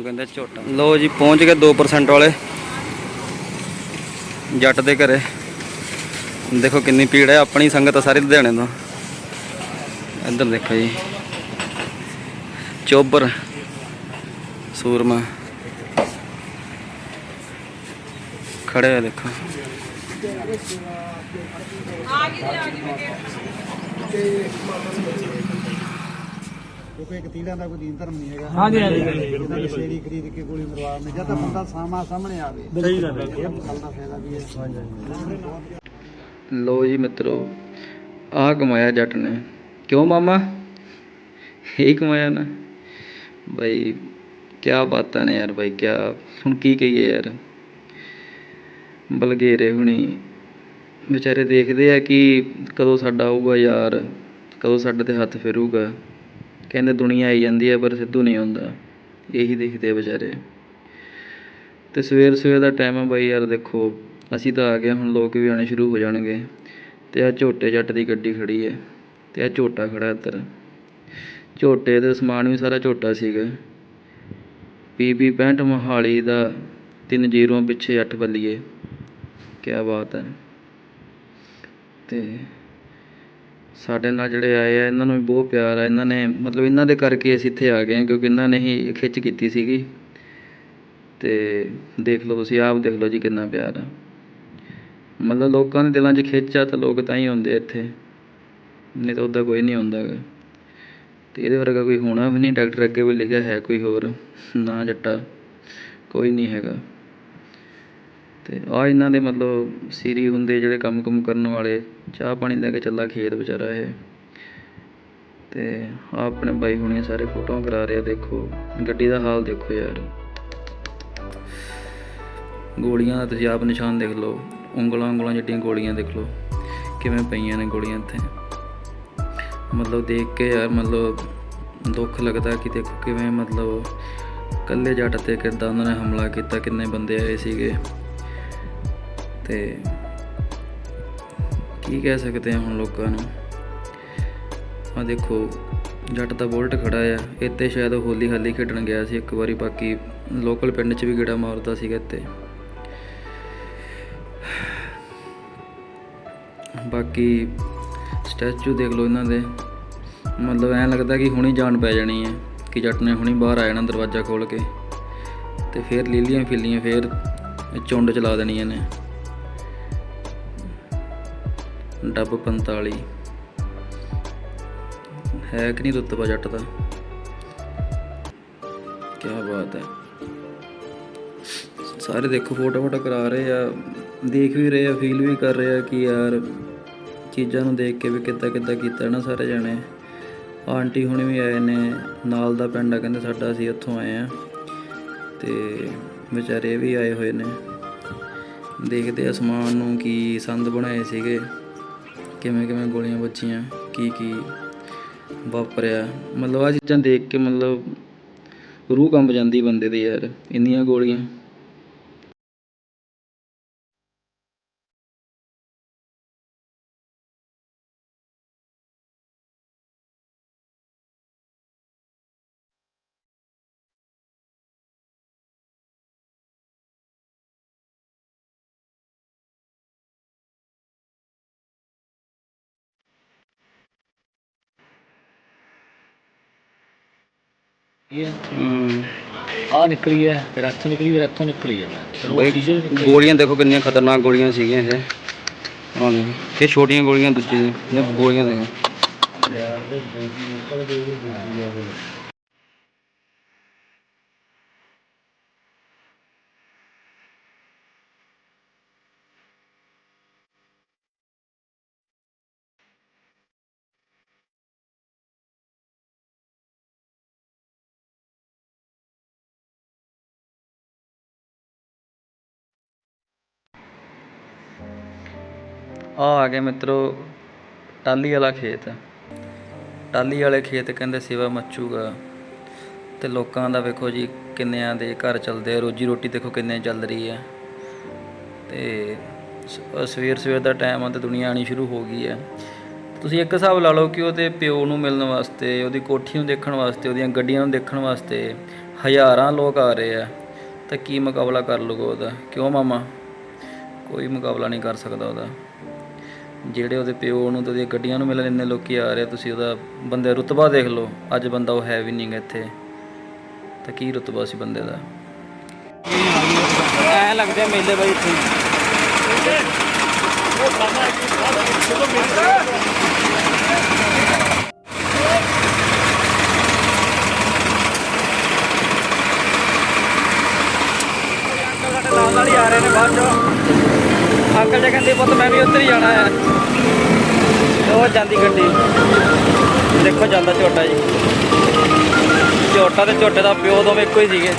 ਇਹਨੂੰ ਕਹਿੰਦੇ ਝੋਟਾ। ਲੋ ਜੀ, ਪਹੁੰਚ ਗਏ 2% ਵਾਲੇ। ਜੱਟ ਦੇ ਘਰੇ। ਦੇਖੋ ਕਿੰਨੀ ਭੀੜ ਹੈ, ਆਪਣੀ ਸੰਗਤ ਸਾਰੀ ਲੁਧਿਆਣੇ ਤੋਂ। ਇੱਧਰ ਦੇਖੋ ਜੀ। ਚੋਬਰ, ਸੂਰਮਾ। ਖੜੇ ਆ ਦੇਖੋ। ਕਿਉਂਕਿ ਇੱਕ ਤੀੜਾਂ ਦਾ ਕੋਈ ਦੀਨ ਧਰਮ ਨਹੀਂ ਹੈਗਾ। ਹਾਂਜੀ ਹਾਂਜੀ। ਇਹਨਾਂ ਦੀ ਸ਼ੇਰੀ ਖਰੀਦ ਕੇ ਗੋਲੀ ਮਰਵਾਉਣ ਜਾਂ ਤਾਂ ਬੰਦਾ ਸਾਮਾ ਸਾਹਮਣੇ ਆਵੇ। ਸਹੀ ਗੱਲ ਹੈ। ਇਹ ਗੱਲ ਦਾ ਫਾਇਦਾ ਵੀ ਹੈ। ਲੋ ਜੀ ਮਿੱਤਰੋ ਆਹ ਕਮਾਇਆ ਜੱਟ ਨੇ। ਕਿਉਂ ਮਾਮਾ? ਇਹ ਕਮਾਇਆ ਨਾ। ਬਈ ਕੀ ਬਾਤਾਂ ਨੇ ਯਾਰ ਬਈ ਕੀ ਹੁਣ ਕੀ ਕਹੀਏ ਯਾਰ? ਬਲਗੇਰੇ ਹੁਣੀ। ਵਿਚਾਰੇ ਦੇਖਦੇ ਆ ਕਿ ਕਦੋਂ ਸਾਡਾ ਆਊਗਾ ਯਾਰ ਕਦੋਂ ਸਾਡੇ ਤੇ ਹੱਥ ਫੇਰੂਗਾ। ਕਹਿੰਦੇ ਦੁਨੀਆ ਆਈ ਜਾਂਦੀ ਹੈ, ਪਰ ਸਿੱਧੂ ਨਹੀਂ ਆਉਂਦਾ ਇਹੀ ਦੇਖਦੇ ਆ ਵਿਚਾਰੇ। ਤੇ ਸਵੇਰ ਸਵੇਰ ਦਾ ਟਾਈਮ ਆ ਬਾਈ ਯਾਰ, ਦੇਖੋ, ਅਸੀਂ ਤਾਂ ਆ ਗਏ, ਹੁਣ ਲੋਕ ਵੀ ਆਉਣੇ ਸ਼ੁਰੂ ਹੋ ਜਾਣਗੇ। ਅਤੇ ਆਹ ਝੋਟੇ ਜੱਟ ਦੀ ਗੱਡੀ ਖੜ੍ਹੀ ਹੈ ਅਤੇ ਆਹ ਝੋਟਾ ਖੜ੍ਹਾ ਇੱਧਰ। ਝੋਟੇ ਦਾ ਸਮਾਨ ਵੀ ਸਾਰਾ ਝੋਟਾ ਸੀਗਾ। ਪੀ ਪੀਬੀ 65 ਮੋਹਾਲੀ ਦਾ ਤਿੰਨ ਜ਼ੀਰੋ ਪਿੱਛੇ ਅੱਠ ਬੱਲੀਏ। ਕਿਆ ਬਾਤ ਹੈ। ਅਤੇ ਸਾਡੇ ਨਾਲ ਜਿਹੜੇ ਆਏ ਆ, ਇਹਨਾਂ ਨੂੰ ਵੀ ਬਹੁਤ ਪਿਆਰ ਆ। ਇਹਨਾਂ ਨੇ, ਮਤਲਬ ਇਹਨਾਂ ਦੇ ਕਰਕੇ ਅਸੀਂ ਇੱਥੇ ਆ ਗਏ ਹਾਂ, ਕਿਉਂਕਿ ਇਹਨਾਂ ਨੇ ਹੀ ਖਿੱਚ ਕੀਤੀ ਸੀਗੀ। ਅਤੇ ਦੇਖ ਲਓ ਤੁਸੀਂ, ਆਪ ਦੇਖ ਲਓ ਜੀ ਕਿੰਨਾ ਪਿਆਰ ਆ। ਮਤਲਬ ਲੋਕਾਂ ਦੇ ਦਿਲਾਂ 'ਚ ਖਿੱਚ ਆ, ਤਾਂ ਲੋਕ ਤਾਂ ਹੀ ਆਉਂਦੇ ਇੱਥੇ। ਨਹੀਂ ਤਾਂ ਉੱਦਾਂ ਕੋਈ ਨਹੀਂ ਆਉਂਦਾ ਹੈਗਾ ਅਤੇ ਇਹਦੇ ਵਰਗਾ ਕੋਈ ਹੋਣਾ ਵੀ ਨਹੀਂ। ਡਾਕਟਰ ਅੱਗੇ ਵੀ ਲਿਖਿਆ ਹੈ ਕੋਈ ਹੋਰ, ਨਾ ਜੱਟਾ। ਕੋਈ ਨਹੀਂ ਹੈਗਾ। ਅਤੇ ਆਹ ਇਹਨਾਂ ਦੇ ਮਤਲਬ ਸੀਰੀ ਹੁੰਦੇ ਜਿਹੜੇ ਕੰਮ ਕੁਮ ਕਰਨ ਵਾਲੇ, ਚਾਹ ਪਾਣੀ ਲੈ ਕੇ ਚੱਲਾ ਖੇਤ ਵਿਚਾਰਾ ਇਹ। ਅਤੇ ਆ ਆਪਣੇ ਬਾਈ ਹੁਣੀ ਸਾਰੇ ਫੋਟੋਆਂ ਕਰਾ ਰਹੇ ਆ ਦੇਖੋ। ਗੱਡੀ ਦਾ ਹਾਲ ਦੇਖੋ ਯਾਰ। ਗੋਲੀਆਂ ਦਾ ਤੁਸੀਂ ਆਪ ਨਿਸ਼ਾਨ ਦੇਖ ਲਓ। ਉਂਗਲਾਂ ਉਂਗਲਾਂ ਜਿੱਡੀਆਂ ਗੋਲੀਆਂ ਦੇਖ ਲਓ। ਕਿਵੇਂ ਪਈਆਂ ਨੇ ਗੋਲੀਆਂ ਇੱਥੇ। ਮਤਲਬ ਦੇਖ ਕੇ ਯਾਰ ਮਤਲਬ ਦੁੱਖ ਲੱਗਦਾ ਕਿ ਦੇਖੋ ਕਿਵੇਂ ਮਤਲਬ ਕੱਲੇ ਜੱਟ ਤੇ ਕਿੱਦਾਂ ਉਹਨਾਂ ਨੇ ਹਮਲਾ ਕੀਤਾ, ਕਿੰਨੇ ਬੰਦੇ ਆਏ ਸੀਗੇ। ਤੇ ਕੀ ਕਹਿ ਸਕਦੇ ਆ ਹੁਣ ਲੋਕਾਂ ਨੂੰ? ਆ ਦੇਖੋ, ਜੱਟ ਦਾ ਬੁਲਟ ਖੜਾ ਆ। ਇੱਥੇ ਸ਼ਾਇਦ ਉਹ ਹੋਲੀ ਹਾਲੀ ਖੇਡਣ ਗਿਆ ਸੀ ਇੱਕ ਵਾਰੀ, ਬਾਕੀ ਲੋਕਲ ਪਿੰਡ 'ਚ ਵੀ ਗੇੜਾ ਮਾਰਦਾ ਸੀਗਾ ਇੱਥੇ। ਬਾਕੀ ਸਟੈਚੂ ਦੇਖ ਲਓ ਇਹਨਾਂ ਦੇ। ਮਤਲਬ ਐਂ ਲੱਗਦਾ ਕਿ ਹੁਣੀ ਜਾਣ ਪੈ ਜਾਣੀ ਹੈ ਕਿ ਜੱਟ ਨੇ ਹੁਣੀ ਬਾਹਰ ਆ ਜਾਣਾ ਦਰਵਾਜ਼ਾ ਖੋਲ ਕੇ। ਤੇ ਫਿਰ ਲੀਲੀਆਂ ਫਿੱਲੀਆਂ ਫਿਰ ਚੁੰਡ ਚਲਾ ਦੇਣੀਆਂ ਨੇ। ਡੱਬ 45 ਹੈ ਕਿ ਨਹੀਂ ਰੁਤਬਾ ਜੱਟ ਦਾ? ਕੀ ਬਾਤ ਹੈ। ਸਾਰੇ ਦੇਖੋ, ਫੋਟੋ ਫੋਟੋ ਕਰਾ ਰਹੇ ਆ, ਦੇਖ ਵੀ ਰਹੇ ਆ ਫੀਲ ਵੀ ਕਰ ਰਹੇ ਆ ਕਿ ਯਾਰ ਚੀਜ਼ਾਂ ਨੂੰ ਦੇਖ ਕੇ ਵੀ ਕਿੱਦਾਂ ਕਿੱਦਾਂ ਕੀਤਾ ਨਾ ਸਾਰੇ ਜਣੇ। ਆਂਟੀ ਹੁਣੇ ਵੀ ਆਏ ਨੇ, ਨਾਲ ਦਾ ਪਿੰਡ ਆ, ਕਹਿੰਦੇ ਸਾਡਾ ਅਸੀਂ ਉੱਥੋਂ ਆਏ ਆ। ਤੇ ਵਿਚਾਰੇ ਵੀ ਆਏ ਹੋਏ ਨੇ। ਦੇਖਦੇ ਆ ਸਮਾਨ ਨੂੰ ਕੀ ਸੰਦ ਬਣਾਏ ਸੀਗੇ। ਕਿਵੇਂ ਕਿਵੇਂ ਗੋਲੀਆਂ ਵੱਜੀਆਂ, ਕੀ ਕੀ ਵਾਪਰਿਆ। ਮਤਲਬ ਆਹ ਚੀਜ਼ਾਂ ਦੇਖ ਕੇ ਮਤਲਬ ਰੂਹ ਕੰਬ ਜਾਂਦੀ ਬੰਦੇ ਦੀ ਯਾਰ, ਇੰਨੀਆਂ ਗੋਲੀਆਂ। ਆ ਨਿਕਲੀ ਹੈ ਫਿਰ ਇੱਥੋਂ ਨਿਕਲੀ ਫਿਰ ਇੱਥੋਂ ਨਿਕਲੀ ਹੈ। ਫਿਰ ਉਹ ਨਿਕਲੀ। ਗੋਲੀਆਂ ਦੇਖੋ ਕਿੰਨੀਆਂ ਖਤਰਨਾਕ ਗੋਲੀਆਂ ਸੀਗੀਆਂ ਇਹ। ਆਹ ਦੇਖੋ ਇਹ ਛੋਟੀਆਂ ਗੋਲੀਆਂ ਦੂਜੀ ਇਹ ਗੋਲੀਆਂ ਦੇਖੋ। ਆ ਆ ਗਏ ਮਿੱਤਰੋ ਟਾਲੀ ਵਾਲਾ ਖੇਤ। ਟਾਲੀ ਵਾਲੇ ਖੇਤ ਕਹਿੰਦੇ ਸੇਵਾ ਮੱਚੂਗਾ। ਤੇ ਲੋਕਾਂ ਦਾ ਵੇਖੋ ਜੀ ਕਿੰਨਿਆਂ ਦੇ ਘਰ ਚੱਲਦੇ ਆ, ਰੋਜੀ ਰੋਟੀ ਦੇਖੋ ਕਿੰਨੇ ਚੱਲ ਰਹੀ ਹੈ ਤੇ ਸਵੇਰ ਸਵੇਰ ਦਾ ਟਾਈਮ ਆ ਤੇ ਦੁਨੀਆ ਆਣੀ ਸ਼ੁਰੂ ਹੋ ਗਈ ਹੈ ਤੁਸੀਂ ਇੱਕ ਹਿਸਾਬ ਲਾ ਲਓ ਕਿ ਉਹਦੇ ਪਿਓ ਨੂੰ ਮਿਲਣ ਵਾਸਤੇ, ਉਹਦੀ ਕੋਠੀ ਨੂੰ ਦੇਖਣ ਵਾਸਤੇ, ਉਹਦੀਆਂ ਗੱਡੀਆਂ ਨੂੰ ਦੇਖਣ ਵਾਸਤੇ ਹਜ਼ਾਰਾਂ ਲੋਕ ਆ ਰਹੇ ਆ। ਤਾਂ ਕੀ ਮੁਕਾਬਲਾ ਕਰ ਲੂਗਾ ਉਹਦਾ? ਕਿਉਂ ਮਾਮਾ? ਕੋਈ ਮੁਕਾਬਲਾ ਨਹੀਂ ਕਰ ਸਕਦਾ ਉਹਦਾ। ਜਿਹੜੇ ਉਹਦੇ ਪਿਓ ਨੂੰ ਤੇ ਉਹਦੀਆਂ ਗੱਡੀਆਂ ਨੂੰ ਮਿਲਣ ਇੰਨੇ ਲੋਕੀ ਆ ਰਹੇ ਆ, ਤੁਸੀਂ ਉਹਦਾ ਬੰਦੇ ਰੁਤਬਾ ਦੇਖ ਲਓ। ਅੱਜ ਬੰਦਾ ਉਹ ਹੈ ਵੀ ਨਹੀਂਗਾ ਇੱਥੇ। ਤਾਂ ਕੀ ਰੁਤਬਾ ਸੀ ਬੰਦੇ ਦਾ? ਐ ਲੱਗਦੇ ਮੇਲੇ ਬਾਈ ਇੱਥੇ। ਸਾਡੇ ਨਾਲ ਨਾਲ ਹੀ ਆ ਰਹੇ ਨੇ ਬਾਅਦ ਚੋਂ। ਨਿਕਲ ਜਾ ਕਹਿੰਦੇ ਪੁੱਤ, ਮੈਂ ਵੀ ਉੱਧਰ ਹੀ ਜਾਣਾ ਹੈ। ਉਹ ਜਾਂਦੀ ਗੱਡੀ। ਦੇਖੋ ਜਾਂਦਾ ਝੋਟਾ ਜੀ। ਝੋਟਾ ਤੇ ਝੋਟੇ ਦਾ ਪਿਓ ਦੋਵੇਂ ਇੱਕੋ ਹੀ ਸੀਗੇ।